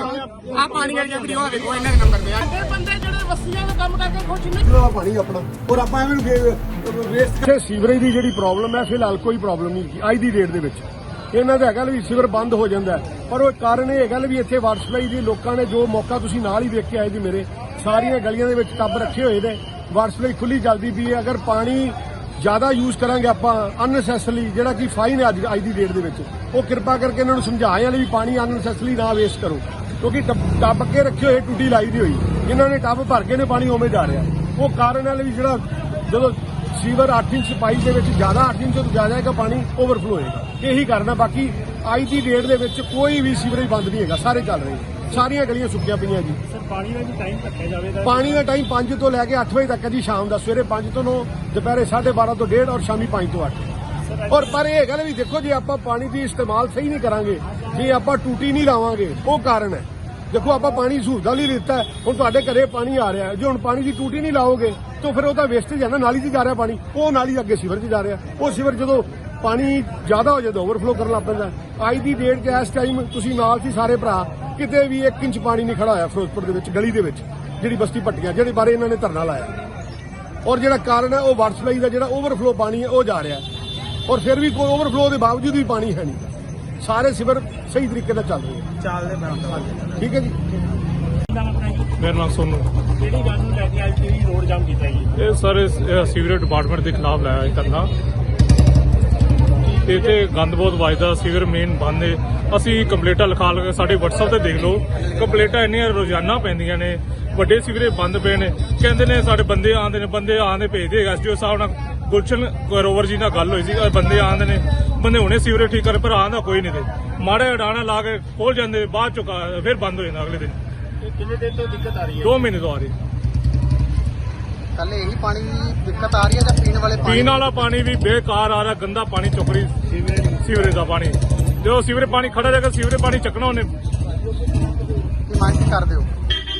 ਆ ਪਾਣੀ ਵਾਲੀ ਜੰਦਰੀ ਉਹ ਦੇਖੋ ਇਹਨਾਂ ਦੇ ਨੰਬਰ ਤੇ ਆ ਇਹ ਬੰਦੇ ਜਿਹੜੇ ਵਸੀਆਂ ਦਾ ਕੰਮ ਕਰਕੇ ਖੁਸ਼ ਨਹੀਂ ਜਿਹੜਾ ਪਾਣੀ ਆਪਣਾ। ਔਰ ਆਪਾਂ ਐਵੇਂ ਨੂੰ ਵੇਸਟ ਇੱਥੇ ਸੀਵਰੇਜ ਦੀ ਜਿਹੜੀ ਪ੍ਰੋਬਲਮ ਹੈ ਫਿਲਹਾਲ ਕੋਈ ਪ੍ਰੋਬਲਮ ਨਹੀਂ ਅੱਜ ਦੀ ਡੇਟ ਦੇ ਵਿੱਚ। ਇਹਨਾਂ ਦਾ ਹੈਗਾ ਵੀ ਸੀਵਰ ਬੰਦ ਹੋ ਜਾਂਦਾ। ਪਰ ਉਹ ਕਾਰਨ ਇਹ ਹੈਗਾ ਵੀ ਇੱਥੇ ਵਾਟਰ ਸਪਲਾਈ ਦੀ ਲੋਕਾਂ ਨੇ ਜੋ ਮੌਕਾ ਤੁਸੀਂ ਨਾਲ ਹੀ ਵੇਖ ਕੇ ਆਏ ਜੀ ਮੇਰੇ ਸਾਰੀਆਂ ਗਲੀਆਂ ਦੇ ਵਿੱਚ ਟੱਬ ਰੱਖੇ ਹੋਏ ਨੇ। ਵਾਟਰ ਸਪਲਾਈ ਖੁੱਲੀ ਚੱਲਦੀ ਪਈ ਹੈ। ਅਗਰ ਪਾਣੀ ਜ਼ਿਆਦਾ ਯੂਜ਼ ਕਰਾਂਗੇ ਆਪਾਂ ਅਨਨੈਸੈਸਰੀ ਜਿਹੜਾ ਕਿ ਫਾਈਨ ਹੈ ਅੱਜ ਅੱਜ ਦੀ ਡੇਟ ਦੇ ਵਿੱਚ। ਉਹ ਕਿਰਪਾ ਕਰਕੇ ਇਹਨਾਂ ਨੂੰ ਸਮਝਾਇਆ ਵੀ ਪਾਣੀ ਅਨਨੈਸੈਸਰੀ ਨਾ ਵੇਸਟ ਕਰੋ। ਕਿਉਂਕਿ ਟੱਬ- ਕੇ ਰੱਖੇ ਹੋਏ ਟੂਟੀ ਲਾਈ ਦੀ ਹੋਈ। ਇਹਨਾਂ ਨੇ ਟੱਬ ਭਰ ਕੇ ਨੇ ਪਾਣੀ ਉਵੇਂ ਜਾ ਰਿਹਾ। ਉਹ ਕਾਰਨ ਹੈ ਵੀ ਜਿਹੜਾ ਜਦੋਂ ਸੀਵਰ 8 ਇੰਚ ਪਾਈ ਦੇ ਵਿੱਚ ਜ਼ਿਆਦਾ 8 ਇੰਚ ਤੋਂ ਜ਼ਿਆਦਾ ਹੈਗਾ ਪਾਣੀ ਓਵਰਫਲੋ ਹੋਏਗਾ। ਇਹੀ ਕਰਨਾ ਬਾਕੀ ਅੱਜ ਦੀ ਡੇਟ ਦੇ ਵਿੱਚ ਕੋਈ ਵੀ ਸੀਵਰੇਜ ਬੰਦ ਨਹੀਂ ਹੈਗਾ। ਸਾਰੇ ਚੱਲ ਰਹੇ ਨੇ। ਸਾਰੀਆਂ ਗਲੀਆਂ ਸੁੱਕੀਆਂ ਪਈਆਂ ਜੀ। ਸਰ ਪਾਣੀ ਦਾ ਵੀ ਟਾਈਮ ਰੱਖਿਆ ਜਾਵੇਗਾ ਪਾਣੀ ਦਾ ਟਾਈਮ 5 ਤੋਂ ਲੈ ਕੇ 8 ਵਜੇ ਤੱਕ ਹੈ ਜੀ ਸ਼ਾਮ ਦਾ। ਸਵੇਰੇ 5 ਤੋਂ 9 ਦੁਪਹਿਰੇ 12:30 ਤੋਂ 1:30 ਔਰ ਸ਼ਾਮੀ 5 ਤੋਂ 8 ਔਰ ਪਰ ਇਹ ਗੱਲ ਵੀ ਦੇਖੋ ਜੇ ਆਪਾਂ ਪਾਣੀ ਦੀ ਇਸਤੇਮਾਲ ਸਹੀ ਨਹੀਂ ਕਰਾਂਗੇ, ਜੇ ਆਪਾਂ ਟੂਟੀ ਨਹੀਂ ਲਾਵਾਂਗੇ, ਉਹ ਕਾਰਨ ਹੈ। ਦੇਖੋ ਆਪਾਂ ਪਾਣੀ ਸਹੂਲਤਾਂ ਲਈ ਦਿੱਤਾ ਹੁਣ ਤੁਹਾਡੇ ਘਰੇ ਪਾਣੀ ਆ ਰਿਹਾ ਜੇ ਹੁਣ ਪਾਣੀ ਦੀ ਟੂਟੀ ਨਹੀਂ ਲਾਓਗੇ, ਤਾਂ ਫਿਰ ਉਹ ਤਾਂ ਵੇਸਟੇਜ ਹੈ ਨਾ, ਨਾਲੀ 'ਚ ਜਾ ਰਿਹਾ ਪਾਣੀ। ਉਹ ਨਾਲੀ ਅੱਗੇ ਸਿਵਰ 'ਚ ਜਾ ਰਿਹਾ ਉਹ ਸਿਵਰ ਜਦੋਂ ਪਾਣੀ ਜ਼ਿਆਦਾ ਹੋ ਜਾਂਦਾ ਓਵਰਫਲੋ ਕਰਨ ਲੱਗ ਪੈਂਦਾ ਅੱਜ ਦੀ ਡੇਟ 'ਚ ਇਸ ਟਾਈਮ ਤੁਸੀਂ ਨਾਲ ਸੀ ਸਾਰੇ ਭਰਾ, ਕਿਤੇ ਵੀ 1 ਇੰਚ ਪਾਣੀ ਨਹੀਂ ਖੜਾ ਹੋਇਆ ਫਿਰੋਜ਼ਪੁਰ ਦੇ ਵਿੱਚ, ਗਲੀ ਦੇ ਵਿੱਚ, ਜਿਹੜੀ ਬਸਤੀ ਪੱਟੀਆਂ ਜਿਹੜੇ ਬਾਰੇ ਇਹਨਾਂ ਨੇ ਧਰਨਾ ਲਾਇਆ। ਔਰ ਜਿਹੜਾ ਕਾਰਨ ਹੈ, ਉਹ ਵਾਟਰ ਸਪਲਾਈ ਦਾ ਜਿਹੜਾ ਓਵਰਫਲੋ ਪਾਣੀ ਹੈ, ਉਹ ਜਾ ਰਿਹਾ ਔਰ ਫਿਰ ਵੀ ਕੋਈ ਓਵਰਫਲੋ ਦੇ ਬਾਵਜੂਦ ਵੀ ਪਾਣੀ ਹੈ ਨਹੀਂ। ਸਾਰੇ ਸਿਵਰ ਸਹੀ ਤਰੀਕੇ ਨਾਲ ਚੱਲ ਰਹੇ ਹੈ ਚੱਲਦੇ ਬਰਾਬਰ ਠੀਕ ਹੈ ਜੀ। ਮੇਰਾ ਨਾਮ ਸੋਨੂ। ਕਿਹੜੀ ਗੱਲ ਨੂੰ ਲੈ ਕੇ ਅੱਜ ਰੋਡ ਜਾਮ ਕੀਤਾ ਜੀ? ਇਹ ਸਰ ਸੀਵਰੇਜ ਡਿਪਾਰਟਮੈਂਟ ਦੇ ਖਿਲਾਫ ਲਾਇਆ ਇਹ ਕਰਨਾ ਤੇ ਇੱਥੇ ਗੰਦ ਬਹੁਤ ਵੱਜਦਾ ਸੀਵਰ ਮੇਨ ਬੰਦ ਨੇ ਅਸੀਂ ਕੰਪਲੇਂਟਾਂ ਲਿਖਾ ਲਗੇ ਸਾਡੇ WhatsApp ਤੇ ਦੇਖ ਲਓ। ਕੰਪਲੇਂਟਾਂ ਇੰਨੀਆਂ ਰੋਜ਼ਾਨਾ ਪੈਂਦੀਆਂ ਨੇ। ਵੱਡੇ ਸੀਵਰੇਜ ਬੰਦ ਪਏ ਨੇ। ਕਹਿੰਦੇ ਨੇ ਸਾਡੇ ਬੰਦੇ ਆਉਂਦੇ ਨੇ ਬੰਦੇ ਆਉਂਦੇ ਭੇਜਦੇ ਐਸਡੀਓ ਸਾਹਿਬ ਨਾਲ ਗੁਲਸ਼ਨ ਗਰੋਵਰ ਜੀ ਨਾਲ ਗੱਲ ਹੋਈ ਸੀ ਬੰਦੇ ਆਉਂਦੇ ਨੇ ਬੰਦੇ ਹੁਣੇ ਸੀਵਰੇਜ ਠੀਕ ਕਰ ਪਰ ਆਉਂਦਾ ਕੋਈ ਨਹੀਂ ਤੇ। ਮਾੜਾ ਜਿਹਾ ਡਾਣਾ ਲਾ ਕੇ ਖੋਲ ਜਾਂਦੇ ਬਾਅਦ ਚੁਕਾ ਫਿਰ ਬੰਦ ਹੋ ਜਾਂਦਾ ਅਗਲੇ ਦਿਨ। ਕਿੰਨੇ ਦਿਨ ਤੋਂ ਦਿੱਕਤ ਆ ਰਹੀ ਦੋ ਮਹੀਨੇ ਤੋਂ ਆ ਰਹੀ ਕੱਲ ਇਹੀ ਪਾਣੀ ਦੀ ਦਿੱਕਤ ਆ ਰਹੀ ਹੈ ਜਾਂ ਪੀਣ ਵਾਲੇ ਪੀਣ ਵਾਲਾ ਪਾਣੀ ਵੀ ਬੇਕਾਰ ਆ ਰਿਹਾ ਗੰਦਾ ਪਾਣੀ ਚੁੱਕ ਰਹੀ ਸੀਵਰੇਜ ਦਾ ਪਾਣੀ। ਜਦੋਂ ਸੀਵਰੇਜ ਪਾਣੀ ਖੜਾ ਰਹੇਗਾ ਸੀਵਰੇਜ ਪਾਣੀ ਚੱਕਣਾ ਉਹਨੇ। ਕੀ ਮੰਗ ਕਰਦੇ ਹੋ?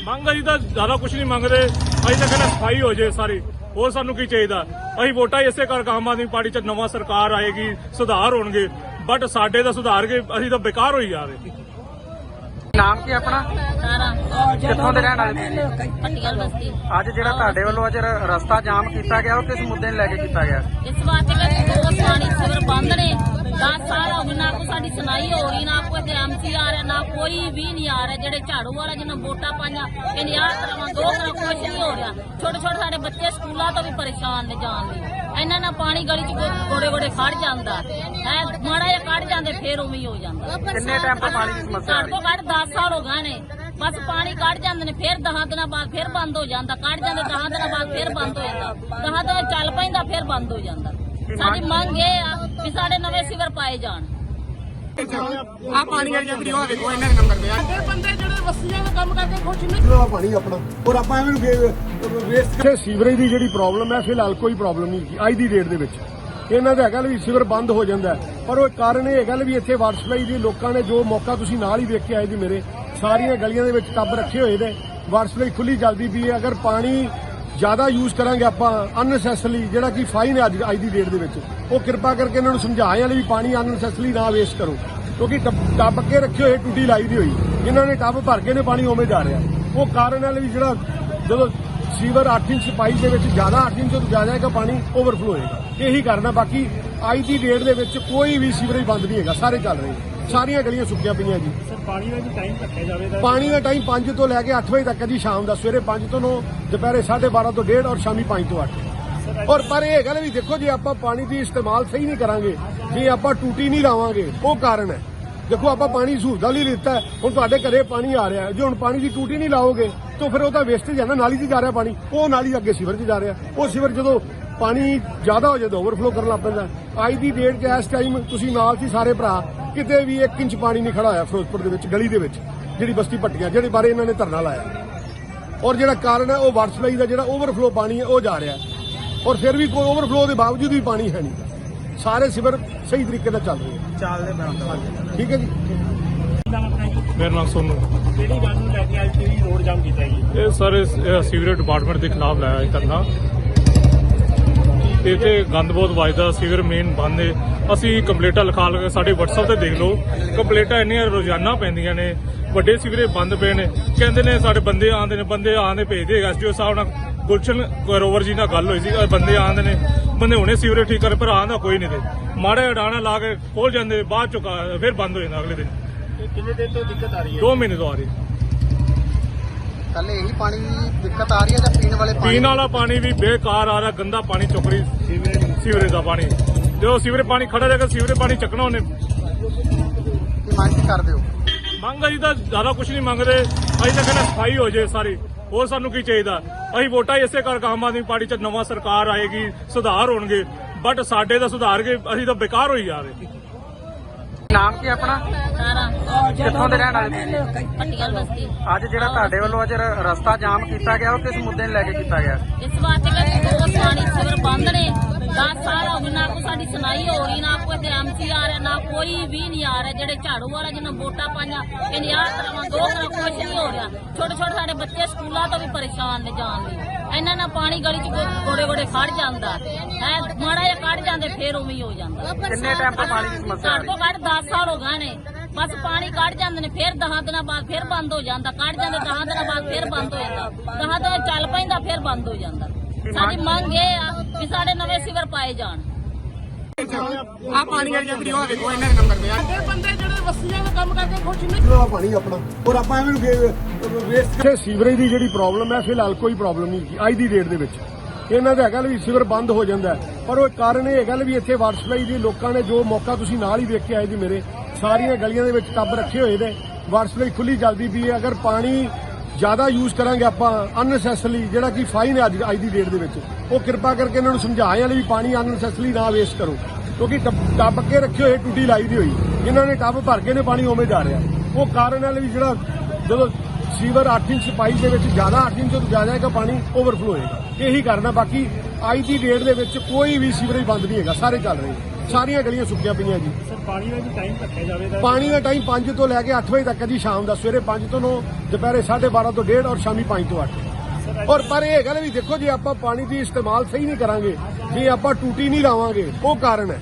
ਮੰਗ ਅਸੀਂ ਤਾਂ ਜ਼ਿਆਦਾ ਕੁਝ ਨਹੀਂ ਮੰਗਦੇ ਅਸੀਂ ਤਾਂ ਕਹਿੰਦੇ ਸਫ਼ਾਈ ਹੋ ਜਾਏ ਸਾਰੀ। ਹੋਰ ਸਾਨੂੰ ਕੀ ਚਾਹੀਦਾ? ਅਸੀਂ ਵੋਟਾਂ ਇਸੇ ਕਰਕੇ ਆਮ ਆਦਮੀ ਪਾਰਟੀ ਚ ਨਵਾਂ ਸਰਕਾਰ ਆਏਗੀ ਸੁਧਾਰ ਹੋਣਗੇ ਬਟ ਸਾਡੇ ਦਾ ਸੁਧਾਰ ਕੇ ਅਸੀਂ ਤਾਂ ਬੇਕਾਰ ਹੋਈ ਜਾ ਰਹੇ। ਨਾਮ ਕੀ ਆਪਣਾ? ਕਿੱਥੋਂ ਦੇ ਰਹਿਣ ਵਾਲੇ ਪਟਿਆਲ ਬਸਤੀ। ਅੱਜ ਜਿਹੜਾ ਤੁਹਾਡੇ ਵੱਲੋਂ ਅੱਜ ਰਸਤਾ ਜਾਮ ਕੀਤਾ ਗਿਆ ਉਹ ਕਿਸ ਮੁੱਦੇ ਨੂੰ ਲੈ ਕੇ ਕੀਤਾ ਗਿਆ? ਇਸ ਵਾਸਤੇ ਕਿ ਦੋ ਪਾਣੀ ਸਿਵਰ ਬੰਦ ਨੇ। 10 ਸਾਲ ਹੋ ਗਏ ਨਾ ਕੋਈ ਸਾਡੀ ਸੁਣਾਈ ਹੋ ਰਹੀ ਨਾ ਕੋਈ ਐਮਸੀ ਆ ਰਿਹਾ ਨਾ ਕੋਈ ਵੀ ਨਹੀਂ ਆ ਰਿਹਾ। ਜਿਹੜੇ ਝਾੜੂ ਵਾਲਾ ਜਿਹਨਾਂ ਵੋਟਾਂ ਪਾਈਆਂ ਕਹਿੰਦੇ ਆਹ ਕਰਾਵਾਂ ਦੋ ਕਰਾਂ ਕੁਝ ਨਹੀਂ ਹੋ ਰਿਹਾ। ਛੋਟੇ ਛੋਟੇ ਸਾਡੇ ਬੱਚੇ ਸਕੂਲਾਂ ਤੋਂ ਵੀ ਪਰੇਸ਼ਾਨ ਨੇ ਜਾਣ ਲਈ। ਇਹਨਾਂ ਨਾਲ ਪਾਣੀ ਗਲੀ ਚ ਗੋੜੇ ਗੋੜੇ ਖੜ ਜਾਂਦਾ। ਹੈ ਮਾੜਾ ਜਿਹਾ ਕੱਢ ਜਾਂਦੇ ਫੇਰ ਉਵੇਂ ਹੀ ਹੋ ਜਾਂਦਾ। ਕਿੰਨੇ ਟਾਈਮ ਤੋਂ ਪਾਣੀ ਦੀ ਸਮੱਸਿਆ ਆ ਰਹੀ? ਘੱਟੋ ਘੱਟ 10 ਸਾਲ ਹੋ ਗਏ ਨੇ। ਬਸ ਪਾਣੀ ਕੱਢ ਜਾਂਦੇ ਨੇ ਫਿਰ 10 ਦਿਨਾਂ ਬਾਅਦ ਫਿਰ ਬੰਦ ਹੋ ਜਾਂਦਾ। ਕੱਢ ਜਾਂਦੇ 10 ਦਿਨਾਂ ਬਾਅਦ ਫਿਰ ਬੰਦ ਹੋ ਜਾਂਦਾ। 10 ਦਿਨ ਚੱਲ ਪੈਂਦਾ ਫਿਰ ਬੰਦ ਹੋ ਜਾਂਦਾ। ਸਾਡੀ ਮੰਗ ਇਹ ਆ ਕਿ ਸਾਡੇ ਨਵੇਂ ਸਿਵਰ ਪਾਏ ਜਾਣ। ਆ ਪਾਣੀ ਵਾਲੀ ਜੰਦਰੀ ਉਹ ਦੇਖੋ ਇਹਨਾਂ ਦੇ ਨੰਬਰ ਤੇ ਆ। ਬੰਦੇ ਜਿਹੜੇ ਵਸੀਆਂ ਦਾ ਕੰਮ ਕਰਕੇ ਖੁਸ਼ ਨਹੀਂ ਜਿਹੜਾ ਪਾਣੀ ਆਪਣਾ। ਔਰ ਆਪਾਂ ਐਵੇਂ ਨੂੰ ਵੇਸਟ ਇੱਥੇ ਸੀਵਰੇਜ ਦੀ ਜਿਹੜੀ ਪ੍ਰੋਬਲਮ ਹੈ ਫਿਲਹਾਲ ਕੋਈ ਪ੍ਰੋਬਲਮ ਨਹੀਂ ਅੱਜ ਦੀ ਡੇਟ ਦੇ ਵਿੱਚ। ਇਹਨਾਂ ਦਾ ਹੈਗਾ ਵੀ ਸੀਵਰ ਬੰਦ ਹੋ ਜਾਂਦਾ। ਪਰ ਉਹ ਕਾਰਨ ਇਹ ਹੈਗਾ ਵੀ ਇੱਥੇ ਵਾਟਰ ਸਪਲਾਈ ਦੀ ਲੋਕਾਂ ਨੇ ਜੋ ਮੌਕਾ ਤੁਸੀਂ ਨਾਲ ਹੀ ਵੇਖ ਕੇ ਆਏ ਜੀ ਮੇਰੇ ਸਾਰੀਆਂ ਗਲੀਆਂ ਦੇ ਵਿੱਚ ਟੱਬ ਰੱਖੇ ਹੋਏ ਨੇ। ਵਾਟਰ ਸਪਲਾਈ ਖੁੱਲੀ ਚੱਲਦੀ ਪਈ ਹੈ ਅਗਰ ਪਾਣੀ ਜ਼ਿਆਦਾ ਯੂਜ਼ ਕਰਾਂਗੇ ਆਪਾਂ ਅਨਨੈਸੈਸਰੀ ਜਿਹੜਾ ਕਿ ਫਾਈਨ ਹੈ ਅੱਜ ਅੱਜ ਦੀ ਡੇਟ ਦੇ ਵਿੱਚ। ਉਹ ਕਿਰਪਾ ਕਰਕੇ ਇਹਨਾਂ ਨੂੰ ਸਮਝਾਏ ਸਮਝਾਇਆ ਵੀ ਪਾਣੀ ਅਨਨੈਸੈਸਰੀ ਨਾ ਵੇਸਟ ਕਰੋ। ਕਿਉਂਕਿ ਟੱਬ- ਟੱਬ ਕੇ ਰੱਖੇ ਹੋਏ ਟੂਟੀ ਲਾਈ ਦੀ ਹੋਈ। ਇਹਨਾਂ ਨੇ ਟੱਬ ਭਰ ਕੇ ਨੇ ਪਾਣੀ ਉਵੇਂ ਜਾ ਰਿਹਾ। ਉਹ ਕਾਰਨ ਹੈ ਵੀ ਜਿਹੜਾ ਜਦੋਂ ਸੀਵਰ 8 ਇੰਚ ਪਾਈ ਦੇ ਵਿੱਚ ਜ਼ਿਆਦਾ 8 ਇੰਚ ਤੋਂ ਜ਼ਿਆਦਾ ਹੈਗਾ ਪਾਣੀ ਓਵਰਫਲੋ ਹੋਏਗਾ। ਇਹੀ ਕਾਰਨ ਹੈ। ਬਾਕੀ ਅੱਜ ਦੀ ਡੇਟ ਦੇ ਵਿੱਚ ਕੋਈ ਵੀ ਸੀਵਰੇਜ ਬੰਦ ਨਹੀਂ ਹੈਗਾ, ਸਾਰੇ ਚੱਲ ਰਹੇ ਨੇ। ਸਾਰੀਆਂ ਗਲੀਆਂ ਸੁੱਕੀਆਂ ਪਈਆਂ ਜੀ। ਸਰ ਪਾਣੀ ਦਾ ਵੀ ਟਾਈਮ ਰੱਖਿਆ ਜਾਵੇਗਾ। ਪਾਣੀ ਦਾ ਟਾਈਮ 5 ਤੋਂ ਲੈ ਕੇ 8 ਵਜੇ ਤੱਕ ਹੈ ਜੀ ਸ਼ਾਮ ਦਾ। ਸਵੇਰੇ 5 ਤੋਂ 9 ਦੁਪਹਿਰੇ 12:30 ਤੋਂ 1:30 ਔਰ ਸ਼ਾਮੀ 5 ਤੋਂ 8 ਔਰ ਪਰ ਇਹ ਗੱਲ ਵੀ ਦੇਖੋ ਜੇ ਆਪਾਂ ਪਾਣੀ ਦੀ ਇਸਤੇਮਾਲ ਸਹੀ ਨਹੀਂ ਕਰਾਂਗੇ ਜੇ ਆਪਾਂ ਟੂਟੀ ਨਹੀਂ ਲਾਵਾਂਗੇ ਉਹ ਕਾਰਨ ਹੈ। ਦੇਖੋ ਆਪਾਂ ਪਾਣੀ ਸਹੂਲਤਾਂ ਲਈ ਲਿੱਤਾ ਹੈ, ਹੁਣ ਤੁਹਾਡੇ ਘਰੇ ਪਾਣੀ ਆ ਰਿਹਾ ਜੇ ਹੁਣ ਪਾਣੀ ਦੀ ਟੂਟੀ ਨਹੀਂ ਲਾਓਗੇ ਤਾਂ ਫਿਰ ਉਹ ਤਾਂ ਵੇਸਟੇਜ ਹੈ ਨਾ। ਨਾਲੀ 'ਚ ਜਾ ਰਿਹਾ ਪਾਣੀ। ਉਹ ਨਾਲੀ ਅੱਗੇ ਸਿਵਰ 'ਚ ਜਾ ਰਿਹਾ। ਉਹ ਸਿਵਰ ਜਦੋਂ ਪਾਣੀ ਜ਼ਿਆਦਾ ਹੋ ਜਾਂਦਾ ਓਵਰਫਲੋ ਕਰਨ ਲੱਗ ਪੈਂਦਾ। ਅੱਜ ਦੀ ਡੇਟ 'ਚ ਇਸ ਟਾਈਮ ਤੁਸੀਂ ਨਾਲ ਸੀ ਸਾਰੇ ਭਰਾ। ਕਿਤੇ ਵੀ 1 ਇੰਚ ਪਾਣੀ ਨਹੀਂ ਖੜਾ ਹੋਇਆ ਫਿਰੋਜ਼ਪੁਰ ਦੇ ਵਿੱਚ ਗਲੀ ਦੇ ਵਿੱਚ ਜਿਹੜੀ ਬਸਤੀ ਪੱਟੀਆਂ ਜਿਹੜੇ ਬਾਰੇ ਇਹਨਾਂ ਨੇ ਧਰਨਾ ਲਾਇਆ। ਔਰ ਜਿਹੜਾ ਕਾਰਨ ਹੈ ਉਹ ਵਾਟਰ ਸਪਲਾਈ ਦਾ ਜਿਹੜਾ ਓਵਰਫਲੋ ਪਾਣੀ ਹੈ ਉਹ ਜਾ ਰਿਹਾ ਹੈ। ਔਰ ਫਿਰ ਵੀ ਕੋਈ ਓਵਰਫਲੋ ਦੇ ਬਾਵਜੂਦ ਵੀ ਪਾਣੀ ਹੈ ਨਹੀਂ। ਸਾਰੇ ਸਿਵਰ ਸਹੀ ਤਰੀਕੇ ਨਾਲ ਚੱਲ ਰਹੇ ਚੱਲਦੇ ਬਰਾਬਰ ਠੀਕ ਹੈ ਜੀ। ਮੇਰਾ ਨਾਮ ਸੋਨੂ। ਕਿਹੜੀ ਗੱਲ ਨੂੰ ਲੈ ਕੇ ਅੱਜ ਤੁਸੀਂ ਰੋਡ ਜਾਮ ਕੀਤਾ ਜੀ? ਇਹ ਸਰ ਸੀਵਰੇਜ ਡਿਪਾਰਟਮੈਂਟ ਦੇ ਖਿਲਾਫ ਲਾਇਆ ਇਹ ਕਰਨਾ ਤੇ ਇੱਥੇ ਗੰਦ ਬਹੁਤ ਵੱਜਦਾ ਸੀਵਰ ਮੇਨ ਬੰਦ ਨੇ। ਅਸੀਂ ਕੰਪਲੇਂਟਾਂ ਲਿਖਾ ਲਗੇ ਸਾਡੇ WhatsApp ਤੇ ਦੇਖ ਲਓ ਕੰਪਲੇਂਟਾਂ ਇੰਨੀਆਂ ਰੋਜ਼ਾਨਾ ਪੈਂਦੀਆਂ ਨੇ ਵੱਡੇ ਸੀਵਰੇਜ ਬੰਦ ਪਏ ਨੇ। ਕਹਿੰਦੇ ਨੇ ਸਾਡੇ ਬੰਦੇ ਆਉਂਦੇ ਨੇ ਬੰਦੇ ਆਉਂਦੇ ਭੇਜਦੇ ਐਸਡੀਓ ਸਾਹਿਬ ਨਾਲ ਗੁਲਸ਼ਨ ਗਰੋਵਰ ਜੀ ਨਾਲ ਗੱਲ ਹੋਈ ਸੀ ਬੰਦੇ ਆਉਂਦੇ ਨੇ ਬੰਦੇ ਹੁਣੇ ਸੀਵਰੇਜ ਠੀਕ ਕਰ ਪਰ ਆਉਂਦਾ ਕੋਈ ਨਹੀਂ ਤੇ। ਮਾੜਾ ਡਾਣਾ ਲਾ ਕੇ ਖੋਲ ਜਾਂਦੇ ਬਾਅਦ ਚੋਂ ਕਾ- ਫਿਰ ਬੰਦ ਹੋ ਜਾਂਦਾ ਅਗਲੇ ਦਿਨ। ਕਿੰਨੇ ਦਿਨ ਤੋਂ ਦਿੱਕਤ ਆ ਰਹੀ ਦੋ ਮਹੀਨੇ ਤੋਂ ਆ ਰਹੀ ਕੱਲ ਇਹੀ ਪਾਣੀ ਦੀ ਦਿੱਕਤ ਆ ਰਹੀ ਹੈ ਜਾਂ ਪੀਣ ਵਾਲੇ ਪਾਣੀ ਪੀਣ ਵਾਲਾ ਪਾਣੀ ਵੀ ਬੇਕਾਰ ਆ ਰਿਹਾ ਗੰਦਾ ਪਾਣੀ ਚੁੱਕ ਰਹੀ ਸੀਵਰੇਜ ਦਾ ਪਾਣੀ। ਜਦੋਂ ਸੀਵਰੇਜ ਪਾਣੀ ਖੜਾ ਜਾਏਗਾ ਸੀਵਰੇਜ ਪਾਣੀ ਚੱਕਣਾ ਉਹਨੇ। ਕੀ ਮੰਗ ਕੀ ਕਰਦੇ ਹੋ? ਮੰਗ ਅਸੀਂ ਤਾਂ ਜ਼ਿਆਦਾ ਕੁਝ ਨਹੀਂ ਮੰਗਦੇ। ਅਸੀਂ ਤਾਂ ਕਹਿੰਦੇ ਸਫ਼ਾਈ ਹੋ ਜੇ ਸਾਰੀ। ਹੋਰ ਸਾਨੂੰ ਕੀ ਚਾਹੀਦਾ? ਅਸੀਂ ਵੋਟਾਂ ਹੀ ਇਸੇ ਕਰਕੇ ਆਮ ਆਦਮੀ ਪਾਰਟੀ ਚ ਨਵਾਂ ਸਰਕਾਰ ਆਏਗੀ ਸੁਧਾਰ ਹੋਣਗੇ। ਬਟ ਸਾਡੇ ਦਾ ਸੁਧਾਰ ਕੇ ਅਸੀਂ ਤਾਂ ਬੇਕਾਰ ਹੋਈ ਜਾ ਰਹੇ। ਨਾਮ ਕੀ ਆਪਣਾ? ਸਾਰਾ। ਕਿੱਥੋਂ ਦੇ ਰਹਿਣ ਵਾਲੇ ਤੁਸੀਂ? ਪੱਟੀਆਂ ਬਸਤੀ। ਅੱਜ ਜਿਹੜਾ ਤੁਹਾਡੇ ਵੱਲੋਂ ਅੱਜ ਰ- ਰਸਤਾ ਜਾਮ ਕੀਤਾ ਗਿਆ ਉਹ ਕਿਸ ਮੁੱਦੇ ਨੂੰ ਲੈ ਕੇ ਕੀਤਾ ਗਿਆ? ਇਸ ਵਾਸਤੇ ਕਿ ਦੋ ਪਾਣੀ ਸਿਵਰ ਬੰਦ ਨੇ। 10 ਸਾਲ ਹੋ ਗਏ ਨਾ ਕੋਈ ਸਾਡੀ ਸੁਣਾਈ ਹੋ ਰਹੀ ਨਾ ਕੋਈ ਐਮਸੀ ਆ ਰਿਹਾ ਨਾ ਕੋਈ ਵੀ ਨਹੀਂ ਆ ਰਿਹਾ ਜਿਹੜੇ ਝਾੜੂ ਵਾਲਾ ਜਿਹਨਾਂ ਵੋਟਾਂ ਪਾਈਆਂ ਕਹਿੰਦੇ ਆਹ ਕਰਾਵਾਂ ਦੋ ਕੁਛ ਨਹੀਂ ਹੋ ਰਿਹਾ। ਛੋਟੇ ਛੋਟੇ ਸਾਡੇ ਬੱਚੇ ਸਕੂਲਾਂ ਤੋਂ ਵੀ ਪਰੇਸ਼ਾਨ ਨੇ ਜਾਣ ਲਈ। ਇਹਨਾਂ ਨਾਲ ਪਾਣੀ ਗਲੀ ਚ ਗੋੜੇ ਗੋੜੇ ਖੜ ਜਾਂਦਾ। ਹੈ ਮਾੜਾ ਜਿਹਾ ਕੱਢ ਜਾਂਦੇ ਫੇਰ ਉਵੇਂ ਹੀ ਹੋ ਜਾਂਦਾ। ਕਿੰਨੇ ਟਾਈਮ ਤੋਂ ਪਾਣੀ ਦੀ ਸਮੱਸਿਆ ਆ ਤੋਂ ਘੱਟ 10 ਸਾਲ ਹੋ ਗਏ ਨੇ। ਬਸ ਪਾਣੀ ਕੱਢ ਜਾਂਦੇ ਨੇ ਫਿਰ 10 ਦਿਨਾਂ ਬਾਅਦ ਫਿਰ ਬੰਦ ਹੋ ਜਾਂਦਾ। ਕੱਢ ਜਾਂਦੇ 10 ਦਿਨਾਂ ਬਾਅਦ ਫਿਰ ਬੰਦ ਹੋ ਜਾਂਦਾ। 10 ਦਿਨ ਚੱਲ ਪੈਂਦਾ ਫਿਰ ਬੰਦ ਹੋ ਜਾਂਦਾ। ਸਾਡੀ ਮੰਗ ਇਹ ਆ ਕਿ ਸਾਡੇ ਨਵੇਂ ਸਿਵਰ ਪਾਏ ਜਾਣ। ਆ ਪਾਣੀ ਵਾਲੀ ਜਿਹੜੀ ਉਹ ਵੇਖੋ ਇਹਨਾਂ ਦੇ ਨੰਬਰ ਤੇ ਆ। ਇਹ ਬੰਦੇ ਜਿਹੜੇ ਵਸੀਆਂ ਦਾ ਕੰਮ ਕਰਕੇ ਖੁਸ਼ ਨਹੀਂ ਦਾ ਪਾਣੀ ਆਪਣਾ। ਔਰ ਆਪਾਂ ਐਵੇਂ ਨੂੰ ਵੇਸਟ ਸੀਵਰੇਜ ਦੀ ਜਿਹੜੀ ਪ੍ਰੋਬਲਮ ਹੈ ਫਿਲਹਾਲ ਕੋਈ ਪ੍ਰੋਬਲਮ ਨਹੀਂ ਅੱਜ ਦੀ ਡੇਟ ਦੇ ਵਿੱਚ। ਇਹਨਾਂ ਦਾ ਹੈਗਾ ਵੀ ਸੀਵਰ ਬੰਦ ਹੋ ਜਾਂਦਾ ਹੈ। ਪਰ ਉਹ ਕਾਰਨ ਇਹ ਹੈਗਾ ਵੀ ਇੱਥੇ ਵਾਟਰ ਸਪਲਾਈ ਦੀ ਲੋਕਾਂ ਨੇ ਜੋ ਮੌਕਾ ਤੁਸੀਂ ਨਾਲ ਹੀ ਵੇਖ ਕੇ ਆਏ ਜੀ ਮੇਰੇ ਸਾਰੀਆਂ ਗਲੀਆਂ ਦੇ ਵਿੱਚ ਟੱਬ ਰੱਖੇ ਹੋਏ ਨੇ। ਵਾਟਰ ਸਪਲਾਈ ਖੁੱਲੀ ਚੱਲਦੀ ਪਈ ਹੈ। ਅਗਰ ਪਾਣੀ ਜ਼ਿਆਦਾ ਯੂਜ਼ ਕਰਾਂਗੇ ਆਪਾਂ ਅਨਨੈਸੈਸਰੀ ਜਿਹੜਾ ਕਿ ਫਾਈਨ ਹੈ ਅੱਜ ਅੱਜ ਦੀ ਡੇਟ ਦੇ ਵਿੱਚ। ਉਹ ਕਿਰਪਾ ਕਰਕੇ ਇਹਨਾਂ ਨੂੰ ਸਮਝਾਏ ਵਾਲੇ ਵੀ ਪਾਣੀ ਅਨਨੈਸੈਸਰੀ ਨਾ ਵੇਸਟ ਕਰੋ। ਕਿਉਂਕਿ ਟੱਬ- ਕੇ ਰੱਖੇ ਹੋਏ ਟੂਟੀ ਲਾਈ ਦੀ ਹੋਈ। ਇਹਨਾਂ ਨੇ ਟੱਬ ਭਰ ਕੇ ਨੇ ਪਾਣੀ ਉਵੇਂ ਜਾ ਰਿਹਾ। ਉਹ ਕਾਰਨ ਨਾਲ ਵੀ ਜਿਹੜਾ ਜਦੋਂ ਸੀਵਰ 8 ਇੰਚ ਪਾਈਪ ਦੇ ਵਿੱਚ ਜ਼ਿਆਦਾ 8 ਇੰਚ ਤੋਂ ਜ਼ਿਆਦਾ ਹੈਗਾ ਪਾਣੀ ਓਵਰਫਲੋ ਹੋਏਗਾ। ਇਹੀ ਕਾਰਨ ਹੈ ਬਾਕੀ ਅੱਜ ਦੀ ਡੇਟ ਦੇ ਵਿੱਚ ਕੋਈ ਵੀ ਸੀਵਰੇਜ ਬੰਦ ਨਹੀਂ ਹੈਗਾ। ਸਾਰੇ ਚੱਲ ਰਹੇ। ਸਾਰੀਆਂ ਗਲੀਆਂ ਸੁੱਕੀਆਂ ਪਈਆਂ ਜੀ। ਸਰ ਪਾਣੀ ਦਾ ਵੀ ਟਾਈਮ ਰੱਖਿਆ ਜਾਵੇਗਾ? ਪਾਣੀ ਦਾ ਟਾਈਮ 5 ਤੋਂ ਲੈ ਕੇ 8 ਵਜੇ ਤੱਕ ਹੈ ਜੀ ਸ਼ਾਮ ਦਾ। ਸਵੇਰੇ 5 ਤੋਂ 9 ਦੁਪਹਿਰੇ 12:30 ਤੋਂ 1:30 ਔਰ ਸ਼ਾਮੀ 5 ਤੋਂ 8 ਔਰ ਪਰ ਇਹ ਗੱਲ ਵੀ ਦੇਖੋ, ਜੇ ਆਪਾਂ ਪਾਣੀ ਦੀ ਇਸਤੇਮਾਲ ਸਹੀ ਨਹੀਂ ਕਰਾਂਗੇ, ਜੇ ਆਪਾਂ ਟੂਟੀ ਨਹੀਂ ਲਾਵਾਂਗੇ, ਉਹ ਕਾਰਨ ਹੈ।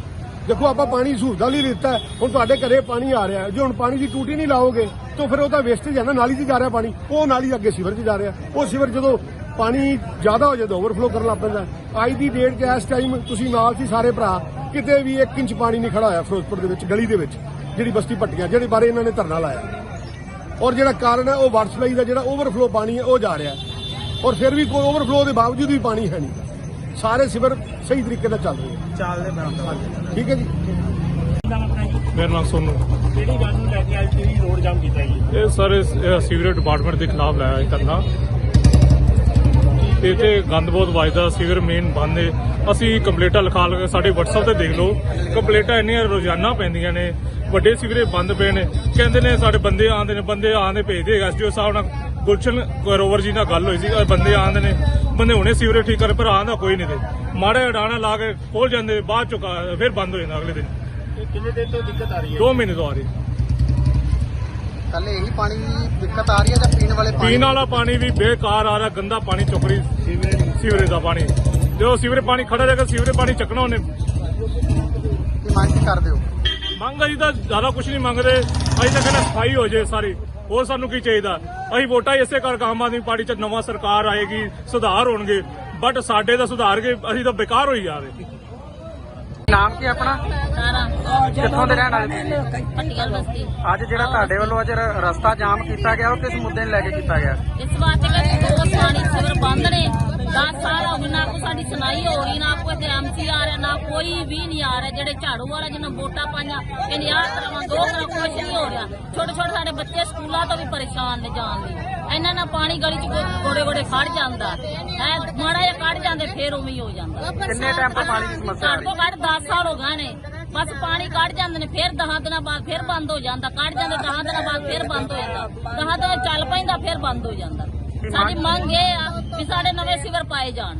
ਦੇਖੋ, ਆਪਾਂ ਪਾਣੀ ਸਹੂਲਤਾਂ ਲਈ ਦਿੱਤਾ ਹੁਣ ਤੁਹਾਡੇ ਘਰੇ ਪਾਣੀ ਆ ਰਿਹਾ ਜੇ ਹੁਣ ਪਾਣੀ ਦੀ ਟੂਟੀ ਨਹੀਂ ਲਾਓਗੇ, ਤਾਂ ਫਿਰ ਉਹ ਤਾਂ ਵੇਸਟੇਜ ਹੈ ਨਾ, ਨਾਲੀ 'ਚ ਜਾ ਰਿਹਾ ਪਾਣੀ। ਉਹ ਨਾਲੀ ਅੱਗੇ ਸਿਵਰ 'ਚ ਜਾ ਰਿਹਾ। ਉਹ ਸਿਵਰ ਜਦੋਂ ਪਾਣੀ ਜ਼ਿਆਦਾ ਹੋ ਜਾਂਦਾ ਓਵਰਫਲੋ ਕਰਨ ਲੱਗ ਪੈਂਦਾ। ਅੱਜ ਦੀ ਡੇਟ 'ਚ ਇਸ ਟਾਈਮ ਤੁਸੀਂ ਨਾਲ ਸੀ ਸਾਰੇ ਭਰਾ, ਕਿਤੇ ਵੀ 1 ਇੰਚ ਪਾਣੀ ਨਹੀਂ ਖੜਾ ਹੋਇਆ ਫਿਰੋਜ਼ਪੁਰ ਦੇ ਵਿੱਚ, ਗਲੀ ਦੇ ਵਿੱਚ, ਜਿਹੜੀ ਬਸਤੀ ਪੱਟੀਆਂ ਜਿਹੜੇ ਬਾਰੇ ਇਹਨਾਂ ਨੇ ਧਰਨਾ ਲਾਇਆ। ਔਰ ਜਿਹੜਾ ਕਾਰਨ ਹੈ, ਉਹ ਵਾਟਰ ਸਪਲਾਈ ਦਾ ਜਿਹੜਾ ਓਵਰਫਲੋ ਪਾਣੀ ਹੈ, ਉਹ ਜਾ ਰਿਹਾ। ਔਰ ਫਿਰ ਵੀ ਕੋਈ ਓਵਰਫਲੋ ਦੇ ਬਾਵਜੂਦ ਵੀ ਪਾਣੀ ਹੈ ਨਹੀਂ। ਸਾਰੇ ਸਿਵਰ ਸਹੀ ਤਰੀਕੇ ਨਾਲ ਚੱਲ ਰਹੇ ਹੈ ਚੱਲਦੇ ਬਰਾਬਰ ਠੀਕ ਹੈ ਜੀ। ਮੇਰਾ ਨਾਮ ਸੋਨੂ। ਕਿਹੜੀ ਗੱਲ ਨੂੰ ਲੈ ਕੇ ਅੱਜ ਤੁਸੀਂ ਰੋਡ ਜਾਮ ਕੀਤਾ ਜੀ? ਇਹ ਸਾਰੇ ਸੀਵਰੇਜ ਡਿਪਾਰਟਮੈਂਟ ਦੇ ਖਿਲਾਫ ਲਾਇਆ ਹੈ ਧਰਨਾ। ਤੇ ਇੱਥੇ ਗੰਦ ਬਹੁਤ ਵੱਜਦਾ ਸੀਵਰ ਮੇਨ ਬੰਦ ਨੇ। ਅਸੀਂ ਕੰਪਲੇਂਟਾਂ ਲਿਖਾ ਲਗੇ ਸਾਡੇ WhatsApp ਤੇ ਦੇਖ ਲਓ। ਕੰਪਲੇਂਟਾਂ ਇੰਨੀਆਂ ਰੋਜ਼ਾਨਾ ਪੈਂਦੀਆਂ ਨੇ। ਵੱਡੇ ਸੀਵਰੇਜ ਬੰਦ ਪਏ ਨੇ। ਕਹਿੰਦੇ ਨੇ ਸਾਡੇ ਬੰਦੇ ਆਉਂਦੇ ਨੇ ਬੰਦੇ ਆਉਂਦੇ ਭੇਜਦੇ ਐਸਡੀਓ ਸਾਹਿਬ ਨਾਲ ਗੁਲਸ਼ਨ ਗਰੋਵਰ ਜੀ ਨਾਲ ਗੱਲ ਹੋਈ ਸੀ ਬੰਦੇ ਆਉਂਦੇ ਨੇ ਬੰਦੇ ਹੁਣੇ ਸੀਵਰੇਜ ਠੀਕ ਕਰ ਪਰ ਆਉਂਦਾ ਕੋਈ ਨਹੀਂ ਤੇ। ਮਾੜਾ ਜਿਹਾ ਡਾਣਾ ਲਾ ਕੇ ਖੋਲ ਜਾਂਦੇ ਬਾਅਦ ਚੋਂ ਕਾ- ਫਿਰ ਬੰਦ ਹੋ ਜਾਂਦਾ ਅਗਲੇ ਦਿਨ। ਕਿੰਨੇ ਦਿਨ ਤੋਂ ਦਿੱਕਤ ਆ ਰਹੀ ਦੋ ਮਹੀਨੇ ਤੋਂ ਆ ਰਹੀ। ਕੱਲ ਇਹੀ ਪਾਣੀ ਦੀ ਦਿੱਕਤ ਆ ਰਹੀ ਹੈ ਜਾਂ ਪੀਣ ਵਾਲੇ ਪਾਣੀ ਪੀਣ ਵਾਲਾ ਪਾਣੀ ਵੀ ਬੇਕਾਰ ਆ ਰਿਹਾ ਗੰਦਾ ਪਾਣੀ ਚੁੱਕ ਰਹੀ ਸੀਵਰੇਜ ਦਾ। ਪਾਣੀ। ਜਦੋਂ ਸੀਵਰੇਜ ਪਾਣੀ ਖੜਾ ਜਾਏਗਾ ਸੀਵਰੇਜ ਪਾਣੀ ਚੱਕਣਾ ਉਹਨੇ। ਕੀ ਮੰਗ ਕਰਦੇ ਹੋ? ਮੰਗ ਅਸੀਂ ਤਾਂ ਜ਼ਿਆਦਾ ਕੁਝ ਨਹੀਂ ਮੰਗਦੇ ਅਸੀਂ ਤਾਂ ਕਹਿੰਦੇ ਸਫ਼ਾਈ ਹੋ ਜੇ ਸਾਰੀ। ਹੋਰ ਸਾਨੂੰ ਕੀ ਚਾਹੀਦਾ? ਅਸੀਂ ਵੋਟਾਂ ਹੀ ਇਸੇ ਕਰਕੇ ਆਮ ਆਦਮੀ ਪਾਰਟੀ ਚ ਨਵਾਂ ਸਰਕਾਰ ਆਏਗੀ ਸੁਧਾਰ ਹੋਣਗੇ ਬਟ ਸਾਡੇ ਦਾ ਸੁਧਾਰ ਕੇ ਅਸੀਂ ਤਾਂ ਬੇਕਾਰ ਹੋਈ ਜਾ ਰਹੇ। ਨਾਮ ਕੀ ਆਪਣਾ? ਕਿੱਥੋਂ ਦੇ ਰਹਿਣ ਵਾਲੇ ਤੁਸੀਂ? ਪੱਟੀਆਂ ਬਸਤੀ। ਅੱਜ ਜਿਹੜਾ ਤੁਹਾਡੇ ਵੱਲੋਂ ਅੱਜ ਰ- ਰਸਤਾ ਜਾਮ ਕੀਤਾ ਗਿਆ ਉਹ ਕਿਸ ਮੁੱਦੇ ਨੂੰ ਲੈ ਕੇ ਕੀਤਾ ਗਿਆ? ਇਸ ਵਾਸਤੇ ਕਿ ਦੋ ਪਾਣੀ ਸਿਵਰ ਬੰਦ ਨੇ। 10 ਸਾਲ ਹੋ ਗਏ ਨਾ ਕੋਈ ਸਾਡੀ ਸੁਣਾਈ ਹੋ ਰਹੀ ਨਾ ਕੋਈ ਤੇ ਐਮਸੀ ਆ ਰਿਹਾ ਨਾ ਕੋਈ ਵੀ ਨਹੀਂ ਆ ਰਿਹਾ। ਜਿਹੜੇ ਝਾੜੂ ਵਾਲਾ ਜਿਹਨਾਂ ਵੋਟਾਂ ਪਾਈਆਂ ਕਹਿੰਦੇ ਆਹ ਕਰਾਵਾਂ ਦੋ ਕਰਾਂ ਕੁਛ ਨਹੀਂ ਹੋ ਰਿਹਾ। ਛੋਟੇ ਛੋਟੇ ਸਾਡੇ ਬੱਚੇ ਸਕੂਲਾਂ ਤੋਂ ਵੀ ਪਰੇਸ਼ਾਨ ਨੇ ਜਾਣ ਲਈ। ਇਹਨਾਂ ਨਾਲ ਪਾਣੀ ਗਲੀ ਚ ਗੋੜੇ ਗੋੜੇ ਖੜ ਜਾਂਦਾ। ਹੈ ਮਾੜਾ ਜਿਹਾ ਕੱਢ ਜਾਂਦੇ ਫੇਰ ਉਵੇਂ ਹੀ ਹੋ ਜਾਂਦਾ। ਕਿੰਨੇ ਟਾਈਮ ਤੋਂ ਪਾਣੀ ਦੀ ਸਮੱਸਿਆ ਆ ਰਹੀ ਘੱਟ 10 ਸਾਲ ਹੋ ਗਏ ਨੇ। ਬਸ ਪਾਣੀ ਕੱਢ ਜਾਂਦੇ ਨੇ ਫਿਰ 10 ਦਿਨਾਂ ਬਾਅਦ ਫਿਰ ਬੰਦ ਹੋ ਜਾਂਦਾ। ਕੱਢ ਜਾਂਦੇ 10 ਦਿਨਾਂ ਬਾਅਦ ਫਿਰ ਬੰਦ ਹੋ ਜਾਂਦਾ। 10 ਦਿਨ ਚੱਲ ਪੈਂਦਾ ਫਿਰ ਬੰਦ ਹੋ ਜਾਂਦਾ। ਸਾਡੀ ਮੰਗ ਇਹ ਆ ਵੀ ਸਾਡੇ ਨਵੇਂ ਸਿਵਰ ਪਾਏ ਜਾਣ।